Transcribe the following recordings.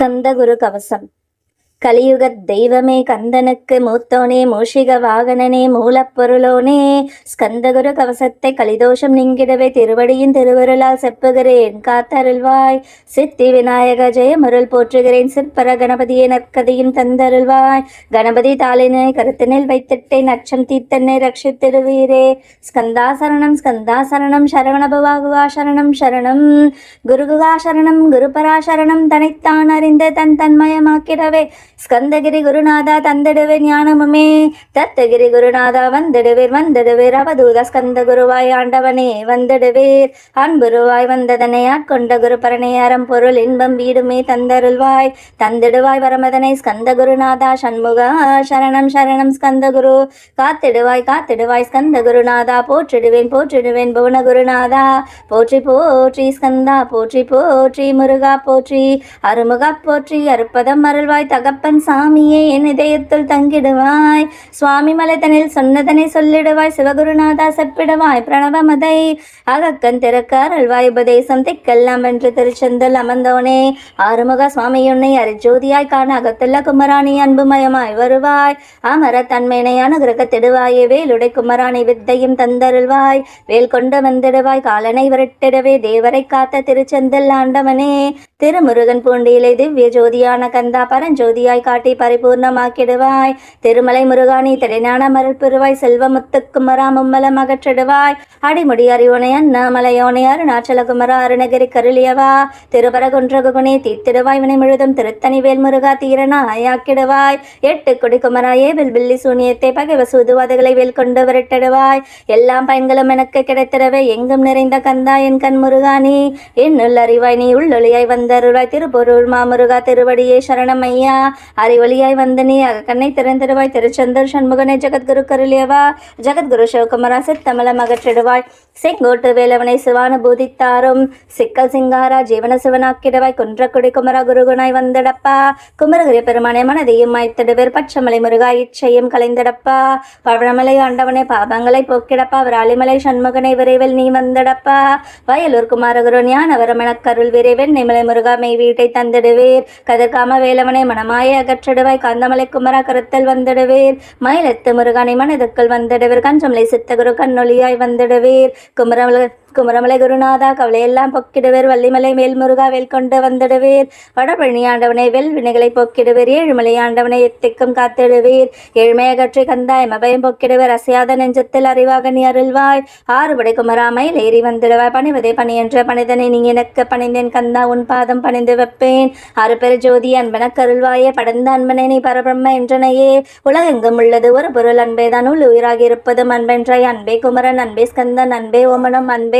கந்தகுரு கவசம் கலியுகத் தெய்வமே கந்தனுக்கு மூத்தோனே மூஷிக வாகனனே மூலப்பொருளோனே. ஸ்கந்தகுரு கவசத்தை கலிதோஷம் நீங்கிடவே திருவடியின் திருவருளால் செப்புகிறேன். காத்தருள்வாய். சித்தி விநாயக ஜெயமருள் போற்றுகிறேன். சிற்பர கணபதியை நற்கதையும் தந்தருள்வாய். கணபதி தாளினை கருத்தினில் வைத்திட்டேன். அச்சம் தீத்தன்னை ரட்சித்திருவீரே ஸ்கந்தாசரணம் ஸ்கந்தாசரணம் சரவணபவாகுவா சரணம் சரணம். குருகுகா சரணம் குருபராசரணம் தனைத்தான் அறிந்து தன் தன்மயமாக்கிடவே. ஸ்கந்தகிரி குருநாதா தந்திடுவே ஞானமுமே. தத்தகிரி குருநாதா வந்திடுவீர் வந்திடுவீர். அவதூத ஸ்கந்த குருவாய் ஆண்டவனே வந்திடுவீர். அன்புருவாய் வந்ததனை ஆட்கொண்ட குரு அறம் பொருள் இன்பம் வீடுமே தந்தருள்வாய். தந்திடுவாய் வரமதனை ஸ்கந்த குருநாதா சண்முகா. சரணம் சரணம் ஸ்கந்த குரு. காத்திடுவாய் காத்திடுவாய் ஸ்கந்த குருநாதா. போற்றிடுவேன் போற்றிடுவேன் புவன குருநாதா. போற்றி போற்றி ஸ்கந்தா போற்றி போற்றி முருகா போற்றி. அருமுகா போற்றி. அருப்பதம் அருள்வாய் தகப்ப தகப்பன் சாமியே என் இதயத்தில் தங்கிடுவாய். சுவாமி மலைதனில் சொன்னதனை சொல்லிடுவாய். சிவகுருநாதா செப்பிடுவாய். பிரணவமதை அகக்கன் திறக்கார் அல்வாய் உபதேசம் திக்கெல்லாம் என்று திருச்செந்தல் அமர்ந்தோனே ஆறுமுக சுவாமியுன்னை அரிஜோதியாய் காண அகத்துள்ள குமராணி அன்புமயமாய் வருவாய். அமர தன்மையினையான கிரகத்திடுவாயே வேலுடை குமராணி வித்தையும் தந்தருள்வாய். வேல் கொண்டு வந்திடுவாய். காலனை விரட்டிடவே. தேவரை காத்த திருச்செந்தல் ஆண்டவனே. திருமுருகன் பூண்டியிலே திவ்ய ஜோதியான கந்தா பரஞ்சோதியாய் காட்டி பரிபூர்ணமாக்கிடுவாய். திருமலை முருகாணி திரைஞான மறுப்புருவாய் செல்வமுத்துக்குமரா மும்மலம் அகற்றிடுவாய். அடிமுடி அறிவுனை அண்ணாமலையோனை அருணாச்சல குமரா அருணகிரி கருளியவா. திருபரகுன்றகுகுணே தீர்த்திடுவாய். வினை முழுதும் திருத்தணி வேல் முருகா தீரனாயாக்கிடுவாய் எட்டு குடிக்குமராயே குமரா ஏவில் பில்லி சூனியத்தை பகைவசூதுவாதுகளை வேல் கொண்டு விரட்டிடுவாய். எல்லாம் பயன்களும் எனக்கு கிடைத்திடவே எங்கும் நிறைந்த கந்தா என் கண் முருகானி என்னுள் அறிவாய் நீ உள்ளொளியாய் வந்தருவாய் திருப்பொருள் மாமுருகா திருவடியே சரணமையா அறிவொளியாய் வந்த நீ அகக்கண்ணை திறந்திடுவாய் திருச்சந்தர் சண்முகனை ஜெகத்குரு கருளியவா. ஜெகத்குரு சிவகுமரா சித்தமலம் அகற்றிடுவாய் செங்கோட்டு வேலவனை சிவானுபூதித்தாரும் சிக்கல் சிங்காரா ஜீவன சிவனாக்கிடுவாய். குன்றக்குடி குமரா குருகுனாய் வந்திடப்பா. குமரகிரி பெருமானை மனதையும் மாய்த்திடுவேர். பச்சமலை முருகா இச்சையும் கலைந்திடப்பா. பழமலை ஆண்டவனை பாபங்களை போக்கிடப்பா. விராலிமலை சண்முகனை விரைவில் நீ வந்திடப்பா. வயலூர் குமாரகுரு ஞானவரமணக் கருள் விரைவில் நிமலை முருகா மெய் வீட்டை தந்திடுவீர். கதிர்காம வேலவனை மனமாய அகற்றிடுவாய் காந்தமலை குமரா கருத்தல் வந்திடுவீர். மயிலத்து முருகனை மனதுக்குள் வந்திடுவீர். கஞ்சமலை சித்தகுரு கண்ணொலியாய் வந்திடுவீர். குமரமலை குமரமலை குருநாதா கவலையெல்லாம் பொக்கிடுவர். வள்ளிமலை மேல்முருகா வேல் கொண்டு வந்திடுவீர். வடபழனியாண்டவனை வெல் வினைகளை பொக்கிடுவர். ஏழுமலையாண்டவனை எத்திக்கும் காத்திடுவீர். ஏழ்மையகற்றி கந்தாய் மபயம் பொக்கிடுவர். அசையாத நெஞ்சத்தில் அறிவாக நீ அருள்வாய். ஆறுபடை குமராமையில் ஏறி வந்திடுவாய். பணிவதே பணியென்ற பணிதனை நீ எனக்கு பணிந்தேன். கந்தா உன் பாதம் பணிந்து வைப்பேன். ஆறு பெரு ஜோதி அன்பன கருள்வாயே. படந்த அன்பனை நீ பரபிரம்ம என்றனையே. உலகெங்கும் உள்ளது ஒரு பொருள் அன்பேதான். உள் உயிராகி இருப்பதும் அன்பென்றாய். அன்பே குமரன் அன்பே ஸ்கந்தன் அன்பே ஓமனம் அன்பே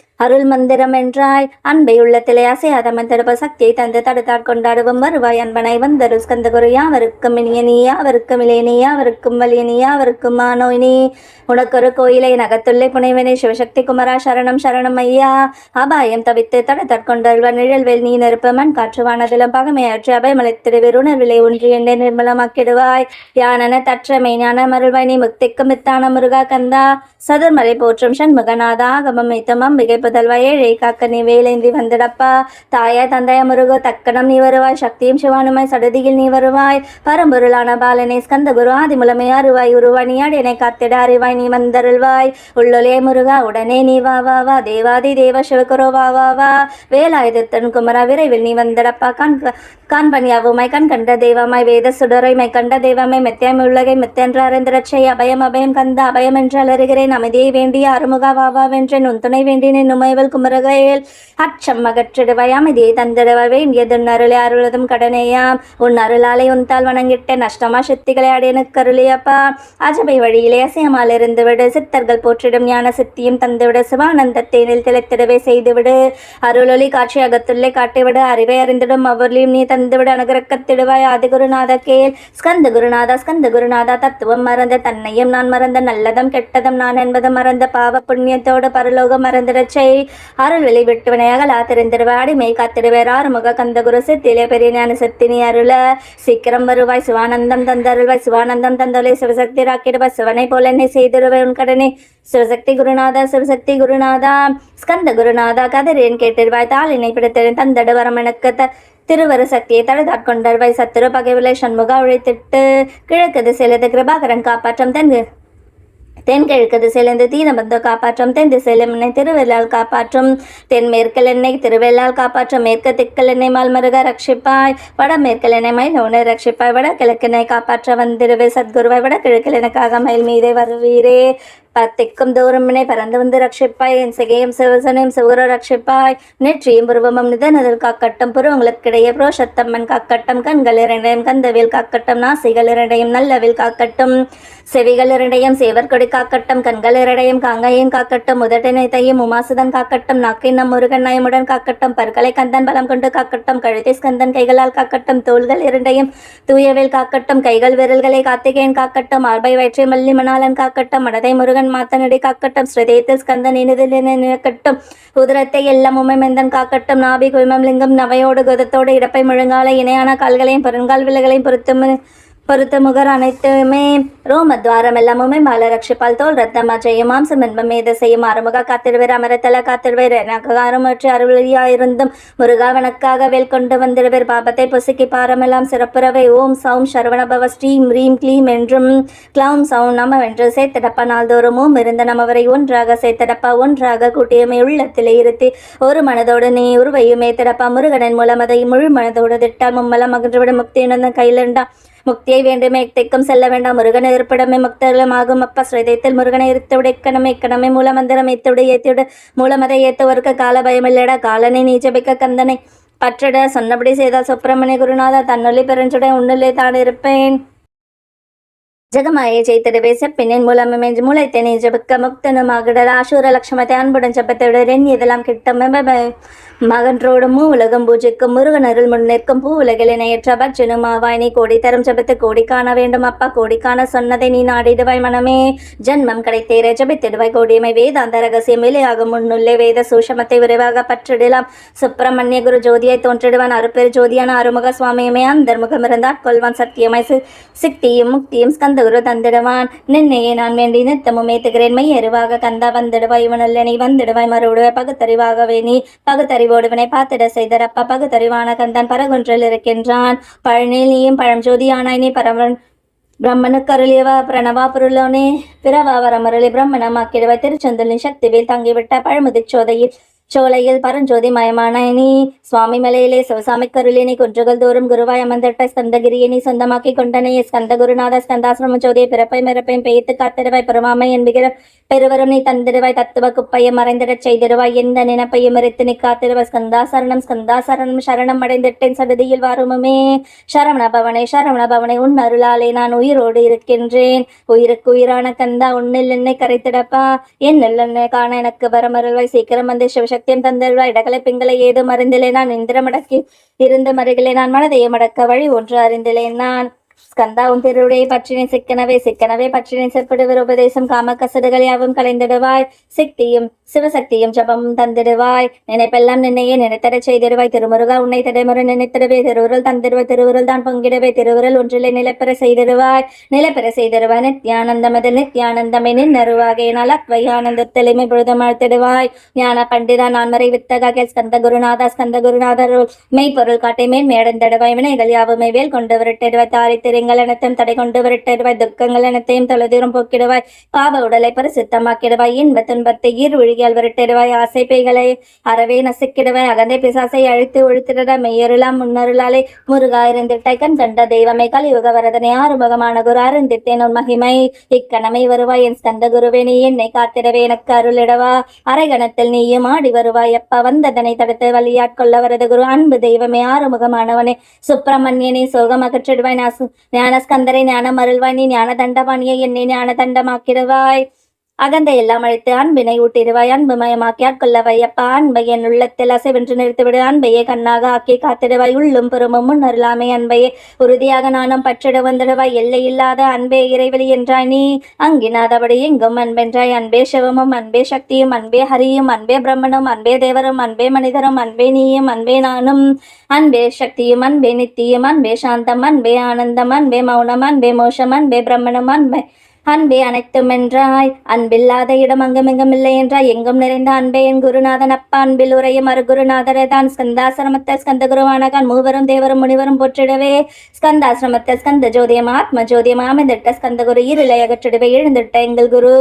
அருள் மந்திரம் என்றாய். அன்பை உள்ளத்திலே அசையாத மந்திரப சக்தியை தந்து தடுத்தாட் கொண்டாடுவோம். வருவாய் அன்பனை வந்தரு ஸ்கந்த குரு யாவருக்கும் இனிய நீ யாவருக்கும் இளைய யாவருக்கும் வலிய யாவருக்கும் மானோய் நீ. உனக்கொரு கோயிலை நகத்துள்ளே புனைவனே சிவசக்தி குமரா சரணம் சரணம் ஐயா. அபாயம் தவித்து தடுத்தாட் கொண்டல்வன் நிழல்வேல் நீ நெருப்பு மண் காற்று வானதிலும் பகமையாற்றி அபயமலைத்திடுவீர் உணர்விலை ஒன்றி என்னை நிர்மலமாக்கிடுவாய். யானன தற்றமை ஞான மருள்வாய் நீ முக்திக்கும் மித்தான முருகா கந்தா. சதுர்மலை போற்றும் சண்முகநாதா ஆகமம் மித்தம் அம்பிகை புதல்வா ஏழை காக்க நீ வேலைந்தி வந்தடப்பா. தாயா தந்தைய முருக தக்கணம் நீ வருவாய் சக்தியும் சிவானுமாய் சடதியில் நீ வருவாய். பரம்பொருளான பாலனே ஸ்கந்த குரு ஆதிமுலமை அருவாய். உருவாய் நீ அடியனை காத்திட அறிவாய் நீ வந்தருள்வாய். உள்ளொலே முருகா உடனே நீ வா வா வா. தேவாதி தேவ சிவகுரு வா வா வா. வேலாயுதத்தன் குமரா விரைவில் நீ வந்தடப்பா. கண் கண் பணியாவுமாய் கண் கண்ட தெய்வமாய் வேத சுடரை மை கண்ட தெய்வமே மெத்தியாமை உள்ளகை மெத்தென்ற அறிந்திரட்சை அபயம் அபயம் கந்த அபயம் என்று அலறுகிறேன். அமைதியை வேண்டிய அருமுகா வாவா வென்றேன். உன் துணை வேண்டினேன் நுமைவல் குமரகையில் அச்சம் அகற்றிடுவாய் அமைதியை தந்திடுவ வேண்டியது அருளை அருளதும் கடனேயாம். உன் அருளாலை உன் வணங்கிட்ட நஷ்டமா சக்திகளை அடையனுக்கு அருளியப்பா. அஜபை வழியிலே அசையமால் இருந்து விடு சித்தர்கள் போற்றிடும் ஞான சித்தியும் தந்துவிடு. சிவானந்தத்தை நில் திளைத்திடவே செய்துவிடு. அருளொளி காட்சி அகத்துள்ளே காட்டிவிடு. அறிவை அறிந்திடும் அவர்லையும் நீ தந்துவிடு. அனுகிரகத்திடுவாய் ஆதிகுருநாத கேள். ஸ்கந்த குருநாதா ஸ்கந்த குருநாதா தத்துவம் மறந்த தன்னையும் நான் மறந்த நல்லதும் கெட்டதும் நான் என்பதும் மறந்த பாவ புண்ணியத்தோடு பரலோகம் மறந்திடச் செய் அருள் வெளி விட்டு வினையகலா தெரிந்திடுவாய் அடிமை ஆறுமுக கந்த குரு சித்திலே பெரிய ஞான சத்தினி அருள. சீக்கிரம் வருவாய் சிவானந்தம் தந்தருள்வாய். சிவானந்தம் தந்தொலை சிவசக்தி ராக்கிடுவாய். சிவனை போல என்னை செய்திடுவாய் உன் கடனே. சிவசக்தி குருநாதா சிவசக்தி குருநாதா. ஸ்கந்த குருநாதா கதிரேன் கேட்டிருவாய். தாளினை பிடித்தேன் தந்தடு வரம் எனக்கு த திருவரு சக்தியை தழுதாட்கொண்டர்வை சத்துரு பகைவிலை சண்முகா உழைத்திட்டு கிழக்கு திசையிலது கிருபாகரன் காப்பாற்றம் தென்கு. தென்கிழக்கு திசையிலிருந்து தீனபந்து காப்பாற்றும் தென் திசையில் என்னை திருவெல்லால் காப்பாற்றும். தென்மேற்கில் என்னை திருவெல்லால் காப்பாற்றும். மேற்கு திக்கல் என்னை மால்மருக ரட்சிப்பாய். வடமேற்கில் என்னை மயில் உணர் ரட்சிப்பாய். வட காப்பாற்ற வந்திருவே சத்குருவாய் வட கிழக்கில் எனக்காக மயில் மீதே வருவீரே. பத்திக்கும் தூரமினை பறந்து வந்து ரட்சிப்பாய். என் சிகையும் சிவசனையும் சிவகுரு ரட்சிப்பாய். நெற்றியும் புருவமும் நிதனதில் காக்கட்டும். புருவங்களுக்கிடையே புரோஷத்தம்மன் காக்கட்டும். கண்கள் இரண்டையும் கந்தவில் காக்கட்டும். நாசிகள் இரண்டையும் நல்லவில் காக்கட்டும். செவிகள் இரண்டையும் சேவர்கொடி காக்கட்டும். கண்கள் இரண்டையும் காங்கையும் காக்கட்டும். உதட்டினை தையும் உமாசுதன் காக்கட்டும். நாக்கை நம் முருகன் நயமுடன் காக்கட்டும். பற்களை கந்தன் பலம் கொண்டு காக்கட்டும். கழுத்தை ஸ்கந்தன் கைகளால் காக்கட்டும். தோள்கள் இரண்டையும் தூயவில் காக்கட்டும். கைகள் விரல்களை கார்த்திகேயன் காக்கட்டும். ஆர்பை வயிற்றை மல்லி மணாலன் காக்கட்டும். மனதை முருகன் மாத்தனடி காக்கட்டும் ஸ்ருதயத்தில் ஸ்கந்தன் இனிதில் நிற்கட்டும் உதரத்தை எல்லாம் உமைமெந்தன் காக்கட்டும். நாபி குய்மம் லிங்கம் நவையோடு குதத்தோடு இடப்பை முழுங்கால இணையான கால்களையும் பெருங்கால் விலைகளையும் பொருத்தும் பொருத்த முகர் அனைத்துமே ரோம துவாரம் எல்லாமுமே மால ரட்சிப்பால் தோல் ரத்தமா செய்யும் மாம்சம் என்பமே மேத செய்யும் அறுமுக காத்திடுவேர் அமரத்தல காத்திடுவேர் நகாரமற்ற அருளியாயிருந்தும் முருகாவனுக்காக வேல் கொண்டு வந்திடுவேர் பாபத்தை பொசுக்கி பாரமெல்லாம் சிறப்புறவை. ஓம் சௌம் சரவணபவ ஸ்ரீம் ரீம் க்ளீம் என்றும் க்ளௌம் சௌம் நம வென்று சேர்த்தடப்பா நாள்தோறுமும் இருந்த நமவரை ஒன்றாக சேர்த்தடப்பா ஒன்றாக கூட்டியமை உள்ளத்திலே இருத்தி. ஒரு மனதோடு நீ உருவையுமே திடப்பா முருகனின் மூலம் அதை முழு மனதோடு திட்டால் மும்மலம் அகன்றுவிட முக்தி உணர்ந்த கையிலண்டா. முக்தியை வேண்டுமே திக்கும் செல்ல வேண்டாம். முருகன் இருப்பிடமே ஆகும் அப்பா ஸ்ரீதயத்தில் முருகனை இருத்தவிட இக்கணமே இக்கணமே மூலமந்திரம் ஏத்தவிட ஏத்திவிட மூலமதை ஏத்தவருக்கு கால பயமில்லடா. காலனை நீ ஜபிக்க கந்தனை. பற்றட சொன்னபடி செய்தால் சுப்பிரமணிய குருநாதா தன்னொலி பெருஞ்சுட உன்னிலே தான் இருப்பேன். ஜெகமாயை ஜெயித்திடவே செப்பினின் மூலமே மூளைத்தனை ஜபிக்க முக்தனுமாகிட ஆசூர லட்சுமத்தை அன்புடன் ஜபத்திடன் இதெல்லாம் கிட்ட மகன்றோடமும் உலகம் பூஜைக்கும் முருகன் அருள் முன் நிற்கும் பூ உலகில் இணையற்ற பட்சனும் நீ கோடி தரும் ஜபத்து கோடி காண வேண்டும் அப்பா கோடி காண சொன்னதை நீ நாடிடுவாய் மனமே. ஜன்மம் கிடைத்தேற ஜபித்திடுவாய் கோடியமை வேதாந்த ரகசியம் வெளியாகும் முன்னுள்ளே வேத சூஷமத்தை விரைவாக பற்றிடலாம். சுப்பிரமணிய குரு ஜோதியை தோன்றிடுவான் அருப்பெரு ஜோதியான அருமுக சுவாமியுமே அந்தர்முகம் இருந்தால் கொள்வான் சத்தியமாய் சி- சித்தியும் முக்தியும் ஸ்கந்தகுரு தந்திடுவான். நின்னையே நான் வேண்டி நித்தமும் ஏத்துகிறேன் மை எருவாக கந்தா வந்திடுவாய் இவனல்ல நீ வந்திடுவாய் மறுவிடுவாய் பகுத்தறிவாகவே நீ பகுத்தறிவு பகுத்தறிவோடுவனை பார்த்திட செய்தரப்பா பகுத்தறிவான கந்தன் பரகுன்றில் இருக்கின்றான். பழனியும் நீயும் பழஞ்சோதியானாய் நீ பரமன் பிரம்மனுக்கு பிரணவா பொருளோனே. பிறவா வரமருளி பிரம்மணமாக்கிடுவ திருச்செந்தலின் சக்திவேல் தங்கிவிட்ட பழமுதிச் சோதையில் சோலையில் பரஞ்சோதி மயமான நீ சுவாமி மலையிலே சிவசாமி கருளினை குன்றுகள் தோறும் குருவாய் அமர்ந்திட்ட ஸ்கந்தகிரியை நீ சொந்தமாக்கி கொண்டனே ஸ்கந்த குருநாத ஸ்கந்தாசிரம சோதியை பிறப்பை மிறப்பையும் பெய்த்து காத்திடுவாய் பெருமாமை என்கிற பெருவரும் நீ தந்திடுவாய் தத்துவ குப்பையை மறைந்திடச் செய்திடுவாய் எந்த நினைப்பையும் மறைத்து நீ காத்திடுவாய் ஸ்கந்தாசரணம் சரணம் சரணம் அடைந்திட்டேன் சடுதியில் வாருமுமே. சரவண பவனே சரவண பவனே உன் அருளாலே நான் உயிரோடு இருக்கின்றேன். உயிருக்கு உயிரான கந்தா உன்னில் என்னை கரைத்திடப்பா. என் நெல்லை காண எனக்கு வரமருள்வாய். சீக்கிரம் வந்து சத்தியம் தந்தருவாய் இடகலை பெண்களை ஏதும் அறிந்திலே நான். இந்திரமடக்கி இருந்து மருகிலே நான். மனதையை மடக்க வழி ஒன்று அறிந்திலேன் நான். ஸ்கந்தா உன் திருவுடைய பற்றினை சிக்கனவே சிக்கனவே பற்றினை செப்பிடுவர் உபதேசம். காம கசடுகள் யாவும் கலைந்திடுவாய். சிக்தியும் சிவசக்தியும் ஜபமும் தந்திடுவாய். நினைப்பெல்லாம் நின்னையே நினைத்தடச் செய்திடுவாய். திருமுருகா உன்னை தடைமுறை நினைத்திடவே. திருவுருள் தந்திடுவாய். திருவுருள் தான் பொங்கிடவே. திருவுருள் ஒன்றிலே நிலப்பெற செய்திடுவாய். நிலப்பெற செய்திடுவாய். நித்யானந்தமது நித்யானந்தமே நின்னருவாகையினால் நலத்வை ஆனந்தத்திலுமே பொழுதும் அழுத்திடுவாய் ஞான பண்டிதா நான்மறை வித்தகாக. ஸ்கந்த குருநாதா ஸ்கந்த குருநாதர். மெய்ப்பொருள் காட்டை மேல் மேடந்தடுவாய். வினைகள் யாவுமே வேல் கொண்டு விரட்டிடுவாய். தாரித்து திரைங்கள் அனைத்தையும் தடை கொண்டு விரட்டிடுவாய் துக்கங்கள் அனைத்தையும் தொலைதூரம் போக்கிடுவாய். பாவ உடலை பரிசுத்தமாக்கிடுவாய் இன்ப துன்பத்தை ஈர் ஒழுகியால் விரட்டிடுவாய் ஆசை பேய்களை அறவே நசுக்கிடுவாய் அகந்தை பிசாசை அழித்து ஒழித்திட மெய்யருளாம் முன்னருளாலே முருகா இருந்திட்டாய். கண் கண்ட தெய்வமே கலியுக வரதனை ஆறுமுகமான குரு அருந்திட்டேன் உன் மகிமை. இக்கணமை வருவாய் என் ஸ்கந்த குருவே நீ என்னை காத்திடவே எனக்கு அருளிடவா. அரைகணத்தில் நீயும் ஆடி வருவாய் அப்பா வந்ததனை தடுத்து வழியாட்கொள்ள வரது குரு. அன்பு தெய்வமே ஆறுமுகமானவனே. சுப்பிரமணியனை சோகம் அகற்றிடுவாய் நான் ஞானஸ்கந்தரை ஞானம் அருள்வாய் நீ ஞான தண்டபாணியை என்னை ஞான தண்டமாக்கிடுவாய் அகந்தை எல்லாம் அழைத்து அன்பினை ஊட்டிடுவாய் அன்பு மயமாக்கி ஆட்கொள்ளவை அன்பை என் உள்ளத்தில் அசைவென்று நிறுத்திவிடு. அன்பையே கண்ணாக ஆக்கி காத்திடுவாய். உள்ளும் புறமும் முன்னருளாமை அன்பையே உறுதியாக நானும் பற்றிட வந்துடுவாய். எல்லை இல்லாத அன்பே இறைவெளி என்றாய் நீ. அங்கினாதபடி எங்கும் அன்பென்றாய். அன்பே சிவமும் அன்பே சக்தியும் அன்பே ஹரியும் அன்பே பிரம்மனும் அன்பே தேவரும் அன்பே மனிதரும் அன்பே நீயும் அன்பே நானும். அன்பே சக்தியும் அன்பே நித்தியும் அன்பே சாந்தம் அன்பே ஆனந்தம் அன்பே மௌனம் அன்பே மோஷம் அன்பே பிரம்மனும் அன்பே அன்பே அனைத்தும் என்றாய். அன்பில்லாத இடம் அங்குமிங்கும் இல்லை என்றாய். எங்கும் நிறைந்த அன்பே என் குருநாதன் அப்பா. அன்பில் உரையும் அருகுருநாதரே தான். ஸ்கந்தாசிரமத்த ஸ்கந்த குருவானகான் மூவரும் தேவரும் முனிவரும் போற்றிடவே. ஸ்கந்தாசிரமத்தை ஸ்கந்த ஜோதியம் ஆத்ம ஜோதியம் அமைந்திட்ட ஸ்கந்த குரு இருளை அகற்றிடுவே. எழுந்திட்ட எங்கள் குரு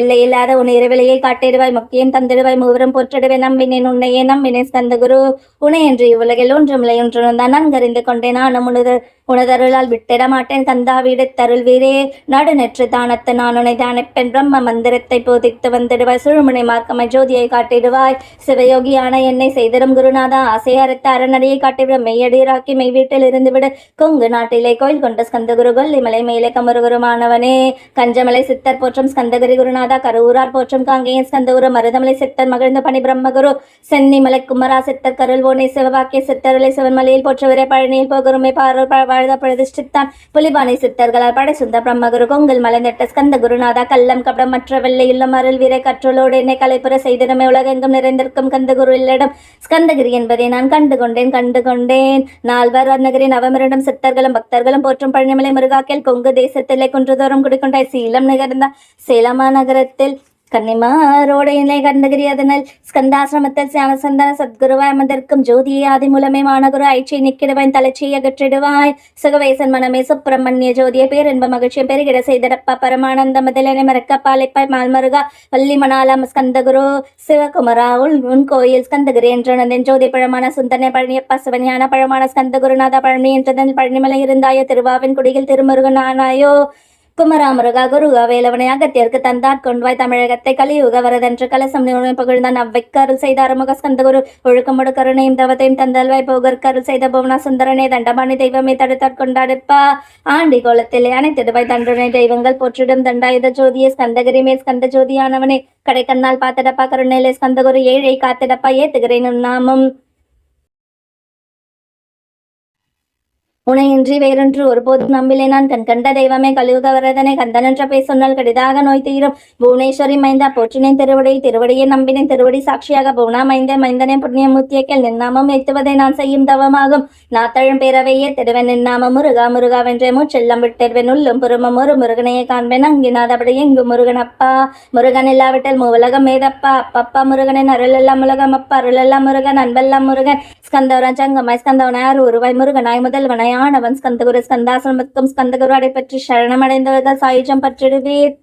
எல்லை இல்லாத உன் இரவிலையை காட்டிடுவாய். முக்கியம் தந்திடுவாய். மூவரும் போற்றிடுவே. நம்பினேன் உன்னையே நம்பினேன் ஸ்கந்த குரு. உனை என்று இவ்வுலகில் ஒன்றுமில்லை. ஒன்று தான் நன்கறிந்து கொண்டேன். நானும் உனது உனதருளால் விட்டிட மாட்டேன் வீடு தருள்வீரே. நடுநெற்று தானத்து நான் உனை தானிப்பெண் பிரம்ம மந்திரத்தை போதித்து வந்திடுவாய். சுழுமுனை மார்க்கமை ஜோதியை காட்டிடுவாய். சிவயோகியான என்னை செய்திடும் குருநாதா. ஆசை அறுத்த அரணடியை காட்டிவிட மெய்யடியராக்கி மெய் வீட்டில் இருந்துவிடு. கொங்கு நாட்டிலே கோயில் கொண்ட ஸ்கந்தகுரு கொல்லிமலை மேலே கமருகுருமானவனே. கஞ்சமலை சித்தர் போற்றும் ஸ்கந்தகிரி குருநாதா. கருவூரார் போற்றும் காங்கேயன் ஸ்கந்தகுரு. மருதமலை சித்தர் மகிழ்ந்த பணி பிரம்மகுரு. சென்னிமலை குமரா சித்தர் கருள்வோனே. சிவவாக்கிய சித்தருளை சிவன்மலையில் போற்றவரே. பழனியில் போகுருமை. பார்வர் ப- வாழ்த பிரதிஷ்டித்தான் புலிபானை சித்தர்களால் படைசுந்த பிரம்மகுரு கொங்கல் மலைநெட்ட ஸ்கந்த குருநாதா கள்ளம் கபடம் மற்ற வெள்ளை இல்லம் அருள் வீரை கற்றலோடு என்னை கலைப்புற செய்திடமே. உலகெங்கும் நிறைந்திருக்கும் கந்த குரு இல்லிடம் ஸ்கந்தகிரி என்பதை நான் கண்டு கொண்டேன் கண்டு கொண்டேன் நால்வர் அன்னகிரி நவமிரண்டும் சித்தர்களும் பக்தர்களும் போற்றும் பழனிமலை முருகாக்கில் கொங்கு தேசத்திலே குன்றுதோறும் குடிக்கொண்டாய். சீலம் நிகழ்ந்த சேலமா நகரத்தில் கன்னிமாரோட இணை கண்டகிரி அதனால் ஸ்கந்தாசிரமத்தில் சியாமசந்தன சத்குருவாய் அமர்ந்திருக்கும் ஜோதியை ஆதி மூலமே மானகுரு ஐச்சை நிக்கிடுவன் தலைச்சியை அகற்றிடுவாய். சுகவேசன் மனமே சுப்பிரமணிய ஜோதியை பேரின்ப மகிழ்ச்சியை பெருகிட செய்திடப்பா பரமானந்த முதலனை மறக்க பாலைப்பாய் மால்மருகா வள்ளி மணாலம் ஸ்கந்தகுரு சிவகுமரா உள் உன் கோயில் ஸ்கந்தகிரி என்றனதன் ஜோதி பழமான சுந்தனை பழனியப்பா சிவஞான பழமான ஸ்கந்தகுருநாத பழனி என்றதன் பழனிமலை இருந்தாயோ திருவாவின் குடியில் திருமுருகன் ஆனாயோ. குமராமுருகா குருகா வேலவனை அகத்தியருக்கு தந்தாட் கொண்டுவாய் தமிழகத்தை கலியுக வரதென்று கலசம் புகழ்ந்தான் பகிர்ந்தான் அவ்வைக்கருள் செய்த அருமுக ஸ்கந்தகுரு ஒழுக்கமுடு கருணையும் தவத்தையும் தந்தல்வாய் போகற்கருள் செய்த புவனா சுந்தரனே தண்டபாணி தெய்வமே தடுத்தாற் கொண்டாடுப்பா ஆண்டி கோலத்திலே அனைத்திடுவாய் தண்டனை தெய்வங்கள் போற்றிடும் தண்டாயுத ஜோதியே ஸ்கந்தகிரி மேல் ஸ்கந்த ஜோதியானவனே கடைக்கண்ணால் பார்த்தடப்பா கருணையிலே ஸ்கந்த குரு ஏழை காத்திடப்பா ஏத்துகிறேன் நாமும் உனையின்றி வேறொன்று ஒருபோதும் நம்பிலே நான். கண் கண்ட தெய்வமே கலியுக வரதனை கந்தனென்ற பேர் சொன்னால் கடிதாக நோய் தீரும். புவனேஸ்வரி மைந்தா போற்றினேன் திருவடி திருவடியை நம்பினேன் திருவடி சாட்சியாக புவனா மைந்த மைந்தனே புண்ணியமூர்த்தியக்கள் நின்னாமம் ஏத்துவதை நான் செய்யும் தவமாகும். நாத்தழும் பேரவையே திருவன் நின்னாம முருகா முருகாவென்றே மூச்செல்லம் விட்டெருவன் உள்ளும் புறமும் ஒரு முருகனையே காண்பேன். அங்கினாதபடி இங்கு முருகன் அப்பா? முருகன் இல்லாவிட்டால் மூவலகம் மேதப்பா அப்பப்பா முருகனின் அருளெல்லாம் உலகம் அப்பா. அருளெல்லாம் முருகன் அன்பெல்லாம் முருகன். ஸ்கந்தவரன் சங்கமாய் ஸ்கந்தவனார் ஒருவாய் முருகனாய் முதல்வனாய் ஞானவன் ஸ்கந்தகுரு ஸ்கந்தாசிரமத்துக்கும் ஸ்கந்தகுரு பற்றி சரணமடைந்தவர்கள் சாயுஜம் பற்றிடுவீர்.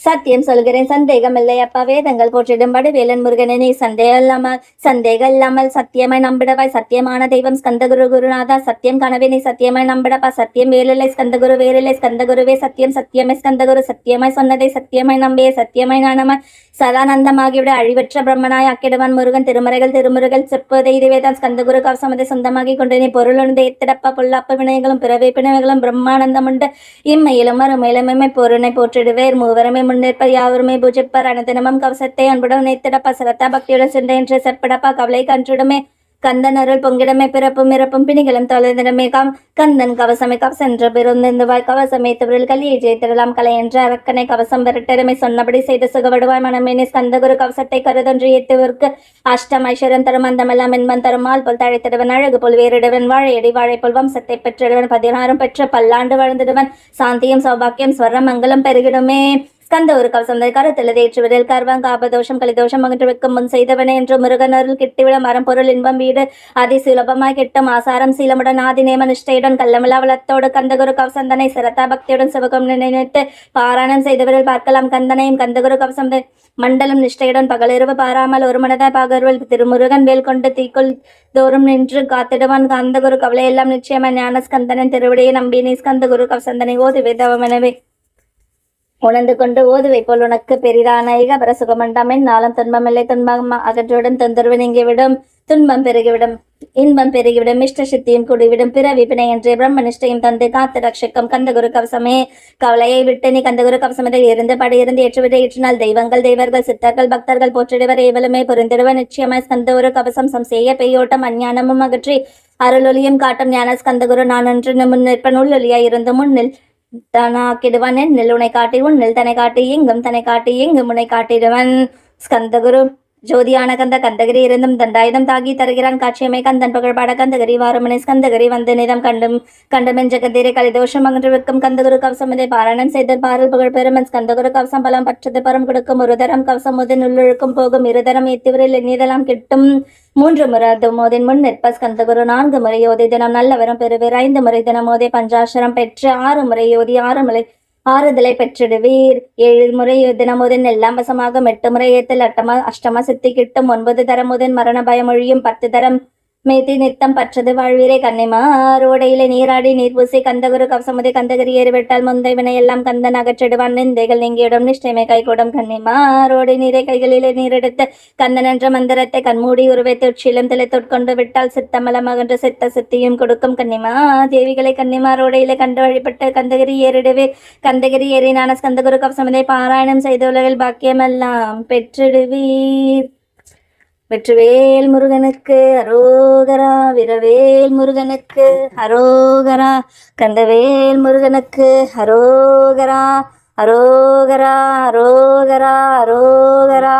சத்தியம் சொல்கிறேன் சந்தேகம் இல்லை அப்பா வேதங்கள் போற்றிடும்படி வேலன் முருகனே நீ சந்தேகம் இல்லாமல் சந்தேகம் இல்லாமல் சத்தியமாய் நம்பிடவாய் சத்தியமான தெய்வம் ஸ்கந்தகுரு குருநாதா சத்தியம் கனவே நீ சத்தியமாய் நம்பிடப்பா சத்தியம் வேலில்லை ஸ்கந்தகுரு வேறில்லை ஸ்கந்தகுருவே சத்தியம் சத்தியமே ஸ்கந்தகுரு சத்தியமாய் சொன்னதை சத்தியமாய் நம்பிய சத்தியமாய் ஞானமாய் சதானந்தமாகிவிட அழிவற்ற பிரம்மனாய் ஆக்கிடுவான் முருகன் திருமறைகள் திருமுருகள் செப்பதை இதுவேதான் ஸ்கந்தகுரு கவசமதை சொந்தமாகி கொண்டு நீ பொருளுண்டு ஏத்திடப்பா பொல்லாப்ப வினயங்களும் பிறவை பிணவைகளும் பிரம்மானந்தம் உண்டு இம்மையிலும் மறுமையிலும் பொருளை போற்றிடுவேர் மூவரமே முன்னேற்பர் யாவருமே பூஜிப்பர் அனுதினமும் கவசத்தை அன்புடன் நேத்திடப்பா சிரத்தா பக்தியுடன் சென்ற என்று செற்படப்பா கவலை கன்றுடமே. கந்தன் அருள் பொங்கிடமே பிறப்பும் இறப்பும் பிணிகளும் தொலைந்திடமே. காம் கந்தன் கவசமே கவசென்ற பிறந்திருந்துவாய் கவசமே தவிரில் கலியை ஜெயித்திடலாம் கலை என்ற அரக்கனை கவசம் விரட்டிடமே சொன்னபடி செய்து சுகவடுவாய் மனமேனி ஸ்கந்தகுரு கவசத்தை கருதொன்று ஏத்துவருக்கு அஷ்டம் ஐஸ்வரம் தரும் அந்தமெல்லாம் என்பன் தருமால் போல் தழைத்திடுவன் அழகு போல் வேறிடுவன். வாழையடி வாழை போல் வம்சத்தை பெற்றிடுவன் பதினாறும் பெற்ற பல்லாண்டு வாழ்ந்திடுவன் சாந்தியும் சௌபாக்கியம் ஸ்வரம் மங்களம் பெருகிடுமே. ஸ்கந்த ஒரு கவசம். கருத்தில் ஏற்றுவதில் கர்வம் காபதோஷம் கலிதோஷம் அகன்று வைக்கும் முன் செய்தவனே என்று முருகனருள் கிட்டிவிட மரம் பொருள் இன்பம் வீடு அதி சுலபமாய் கிட்டும் ஆசாரம் சீலமுடன் ஆதி நேம நிஷ்டையுடன் கள்ளமிலாவளத்தோடு கந்தகுரு கவசந்தனை சிரத்தா பக்தியுடன் சிவகம் நினைத்து பாராயணம் செய்தவரில் பார்க்கலாம். கந்தனையும் கந்தகுரு கவசம் மண்டலம் நிஷ்டையுடன் பகலிரவு பாராமல் ஒரு மனதாய் பாகர்வல் திருமுருகன் வேல் கொண்டு தீக்குள் தோறும் நின்று காத்திடுவான். கந்தகுரு கவலை எல்லாம் நிச்சயமா ஞானஸ்கந்தனன் திருவிடையை நம்பி நீ ஸ்கந்தகுரு கவசந்தனை ஓதி வேதவமெனவே உணர்ந்து கொண்டு ஓதுவை போல் உனக்கு பெரிதான இகபர சுகமண்டாமென் நாளம் துன்பமில்லை துன்பம் அகற்றுவிடும் தொந்தரவு நீங்கிவிடும் துன்பம் பெருகிவிடும் இன்பம் பெருகிவிடும் இஷ்ட சித்தியும் கூடிவிடும் பிறவி பிணை என்று பிரம்ம நிஷ்டையும் தந்து காத்து ரட்சிக்கும் கந்தகுரு கவசமே கவலையை விட்டு நீ கந்தகுரு கவசமத்தில் இருந்து படியிருந்து ஏற்றுவிட ஏற்றினால் தெய்வங்கள் தெய்வர்கள் சித்தர்கள் பக்தர்கள் போற்றிடுவர் ஏவலுமே புரிந்திடுவ. நிச்சயமாய் ஸ்கந்த ஒரு கவசம் சம்சேய பெய்யோட்டம் அஞ்ஞானமும் அகற்றி அருளொலியும் காட்டும் ஞான ஸ்கந்தகுரு நான் என்று முன் நிற்பன் உள்ளொலியாய் இருந்து முன்னில் தானாக்கிடுவன் நெல் உனை காட்டி நெல் தனை காட்டி எங்கும் தனை காட்டி எங்கும் உனை காட்டிடுவன். ஸ்கந்தகுரு. ஜோதியான கந்த கந்தகிரி இருந்தும் தண்டாயுதம் தாகி தருகிறான் காட்சியமை கந்தன் புகழ்பாட கந்தகிரி வாருமனை ஸ்கந்தகிரி வந்து நிதம் கண்டும் கண்டமென் கந்தீரை கலிதோஷம் அகன்று விற்கும் கந்தகுரு கவசம் இதை பாராயணம் செய்த பாரல் புகழ் பெருமன் ஸ்கந்தகுரு கவசம் பலம் பற்றது பரம் கொடுக்கும் ஒரு தரம் கவசம் முதல் உள்ளிழுக்கும் போகும் இருதரம் எத்திவரில் எண்ணிதெல்லாம் கிட்டும். மூன்று முறை மோதின் முன் நிற்ப ஸ்கந்தகுரு நான்கு முறை யோதி தினம் நல்லவரம் பெறுவர். ஐந்து முறை தினம் மோதி பஞ்சாசரம் பெற்று ஆறு முறை யோதி ஆறு முறை ஆறுதலை பெற்றிடுவீர். ஏழு முறை தினமுதன் எல்லாம் வசமாக எட்டு முறை ஏத்தல் அட்டமா அஷ்டமா சித்தி கிட்டும் ஒன்பது தரம் முதன் மரண பயமொழியும். பத்து தரம் மேத்தி நித்தம் பற்றது வாழ்வீரே கன்னிமார் ஓடையிலே நீராடி நீர் பூசி கந்தகுரு கவசமுதி கந்தகிரி ஏறிவிட்டால் முந்தை வினை எல்லாம் கந்தன் அகற்றிடுவான். நிந்தைகள் நீங்கியிடும் நிஷ்டைமை கைகூடும் கன்னிமார் ஓடை நீரை கைகளிலே நீரெடுத்து கந்தன் என்ற மந்திரத்தை கண்மூடி உருவைத்து உச்சிலும் தலை தொட்கொண்டு விட்டால் சித்தமலம் அகன்று சித்த சித்தியும் கொடுக்கும் கன்னிமா தேவிகளை கன்னிமாரோடையிலே கண்டு வழிபட்டு கந்தகிரி ஏறிடுவே. கந்தகிரி ஏறினான ஸ்கந்தகுரு கவசமுதை பாராயணம் செய்த உலகில் பாக்கியமெல்லாம் பெற்றிடுவீர். வெற்றிவேல் முருகனுக்கு அரோகரா விரவேல் முருகனுக்கு அரோகரா கந்தவேல் முருகனுக்கு அரோகரா அரோகரா அரோகரா அரோகரா.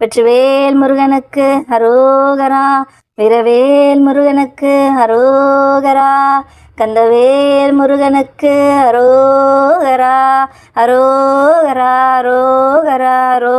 வெற்றிவேல் முருகனுக்கு அரோகரா விரவேல் முருகனுக்கு அரோகரா. கந்தவேல் முருகனுக்கு அரோகரா அரோகரா அரோகரா அரோ